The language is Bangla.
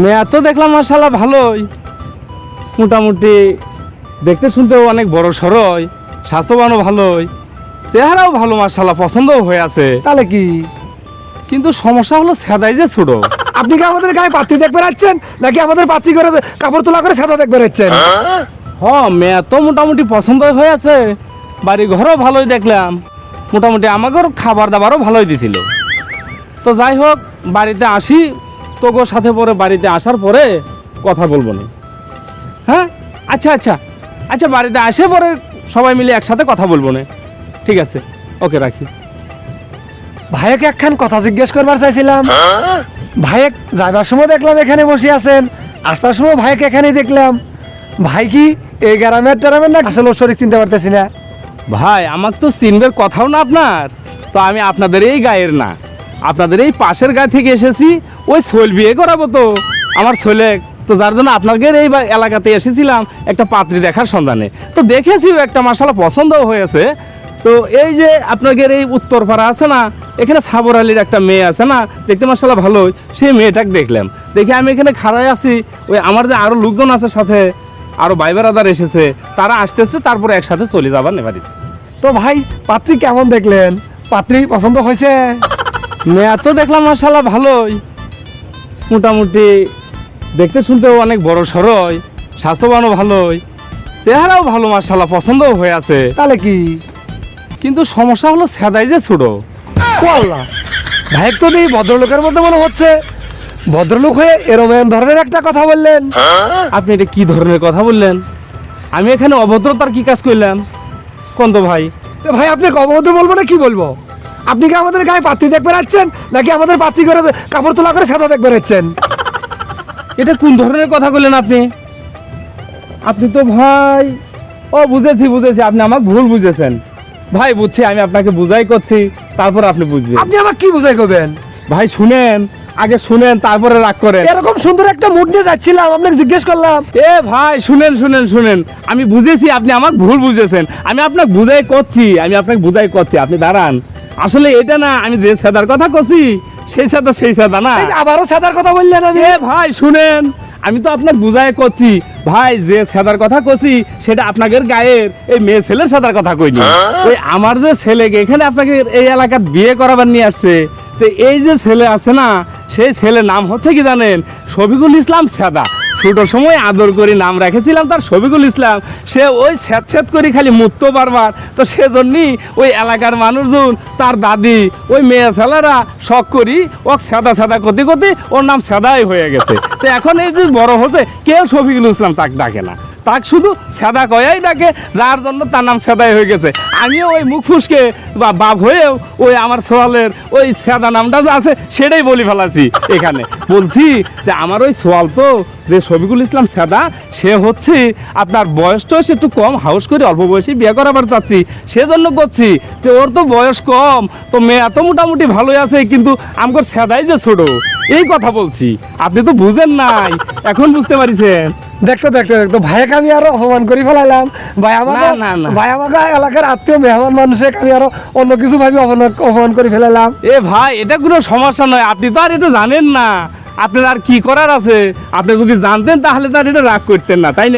মেয়া তো দেখলাম মার্শাল্লাহ ভালোই। মোটামুটি দেখতে শুনতেও অনেক বড় সরই স্বাস্থ্যবানও ভালোই চেহারাও ভালো মার্শাল্লাহ পছন্দও হয়ে আছে। তাহলে কি? কিন্তু সমস্যা হলো সেদাই যে ছোট। আপনি কি আমাদের গায়ে পাত্রী দেখতে পাচ্ছেন নাকি আমাদের পাত্রী করে কাপড় তোলা করে সাদা দেখতে পাচ্ছেন হ মেয়া তো মোটামুটি পছন্দ হয়ে আছে। বাড়ি ঘরও ভালোই দেখলাম। মোটামুটি আমাকেও খাবার দাবারও ভালোই দিছিল। তো যাই হোক বাড়িতে আসি তোকের সাথে পরে বাড়িতে আসার পরে কথা বলব না। হ্যাঁ? আচ্ছা আচ্ছা। আচ্ছা বাড়িতে আসে পরে সবাই মিলে একসাথে কথা বলব না। ঠিক আছে। ওকে রাখি। ভাইকে একখান কথা জিজ্ঞেস করবার চাইছিলাম। ভাইক যাইবার সময় দেখলাম এখানে বসে আছেন। আসবার সময় ভাইকে এখানেই দেখলাম। ভাই কি এই গ্রামের টেরামের না আসলে ওর শরীর চিনতে পারতেছি না। ভাই আমার তো চিনবের কথাও না আপনার। তো আমি আপনাদের এই গায়ের না। আপনাদের এই পাশের গায়ে থেকে এসেছি, ওই শৈল বিয়ে করাবো তো। আমার ছোলে তো যার জন্য আপনাদের এই এলাকাতে এসেছিলাম, একটা পাত্রী দেখার সন্ধানে। তো দেখেছি একটা মাসালা পছন্দও হয়েছে। তো এই যে আপনাদের এই উত্তরপাড়া আছে না, এখানে সাবর আলীর একটা মেয়ে আছে না, দেখতে মাসালা ভালোই সেই মেয়েটাকে দেখলাম। দেখে আমি এখানে খাড়াই আছি, ওই আমার যে আরও লোকজন আছে সাথে, আরও বাইবার আদার এসেছে, তারা আসতেছে, তারপরে একসাথে চলে যাবার নেবাড়িতে তো ভাই, পাত্রী কেমন দেখলেন? পাত্রী পছন্দ হয়েছে? মেয়া তো দেখলাম মার্শাল্লাহ ভালোই। মোটামুটি দেখতে শুনতেও অনেক বড় সরই স্বাস্থ্যবানও ভালোই চেহারাও ভালো মার্শাল্লাহ পছন্দও হয়ে আছে। তাহলে কি? কিন্তু সমস্যা হলো সেদাই যে ছোট। আল্লাহ তো এই ভদ্রলোকের মধ্যে মনে হচ্ছে। ভদ্রলোক হয়ে এরম এরম ধরনের একটা কথা বললেন। আপনি এটা কি ধরনের কথা বললেন? আমি এখানে অভদ্রতার কি কাজ করলাম? কোন তো ভাই? তো ভাই আপনি অবগত বলব না কি বলব? আপনি কি আমাদের গায়ে পাত্রী দেখতে পাচ্ছেন নাকি আমাদের পাত্রী করে কাপড় তোলা করে সাদা দেখতে পাচ্ছেন এটা কোন ধরনের কথা বললেন আপনি? আপনি তো ভাই ও বুঝেছি বুঝেছি আপনি আমাকে ভুল বুঝেছেন। ভাই বুঝছি আমি আপনাকে বুঝাই করছি তারপর আপনি বুঝবেন। আপনি আমাকে কি বুঝাই করবেন? ভাই শুনেন আগে শুনেন তারপরে রাগ করেন। এরকম সুন্দর একটা মুড নিয়ে যাচ্ছিলাম আপনাকে জিজ্ঞেস করলাম। এ ভাই শুনেন শুনেন শুনেন আমি বুঝেছি আপনি আমার ভুল বুঝেছেন। আমি আপনাকে বুঝাই করছি আমি আপনাকে বুঝাই করছি আপনি দাঁড়ান। আসলে এটা না আমি যে সেদার কথা করছি সেই সেদা সেই সেদা না। আবারও সাদার কথা বললেন আমি এ ভাই শুনেন আমি তো আপনার বুঝাই করছি ভাই যে সাদার কথা কছি সেটা আপনাদের গায়ের এই মেয়ে ছেলের সাদার কথা কইনি। ওই আমার যে ছেলেকে এখানে আপনাকে এই এলাকার বিয়ে করাবার নিয়ে আসছে তো এই যে ছেলে আছে না সেই ছেলের নাম হচ্ছে কি জানেন? শফিকুল ইসলাম সাদা। ছোট সময় আদর করে নাম রেখেছিলাম তার শফিকুল ইসলাম। সে ওই স্যাঁত স্যাঁত করে খালি মুক্ত বারবার। তো সেজন্যই ওই এলাকার মানুষজন, তার দাদি, ওই মেয়ে ছেলেরা শখ করি ও সাদা সাদা করতে করতে ওর নাম সাদাই হয়ে গেছে। তো এখন এই যে বড় হচ্ছে কেউ শফিকুল ইসলাম তাকে ডাকে না। তাক শুধু সেদা কয়াই ডাকে, যার জন্য তার নাম সেদাই হয়ে গেছে। আমিও ওই মুখ ফুসকে বা বাপ হয়েও ওই আমার সোয়ালের ওই সেদা নামটা যে আছে, সেটাই বলি ফেলাছি এখানে। বলছি যে আমার ওই সোয়াল তো, যে শফিকুল ইসলাম সেদা, সে হচ্ছে আপনার বয়সটা হচ্ছে একটু কম, হাউস করে অল্প বয়সে বিয়ে করাবার চাচ্ছি। সেজন্য করছি যে ওর তো বয়স কম, তো মেয়ে এত মোটামুটি ভালোই আছে, কিন্তু আমার সেদাই যে ছোট, এই কথা বলছি। আপনি তো বুঝেন নাই, এখন বুঝতে পারিছেন? দেখতে দেখতে দেখতে। ভাইকে আমি আরও অপমান করে ফেলাইলাম। ভাই আমাকে। ভাই আমাকে এলাকার আত্মীয় মেহমান মানুষকে আমি আরও অন্য কিছু ভাবি অপমান অপমান করে ফেলাইলাম। এ ভাই এটা কোনো সমস্যা নয়। আপনি তো আর এটা জানেন না। আপনার আর কি করার আছে? আপনি যদি জানতেন তাহলে তো আর এটা রাগ করতেন না তাই না?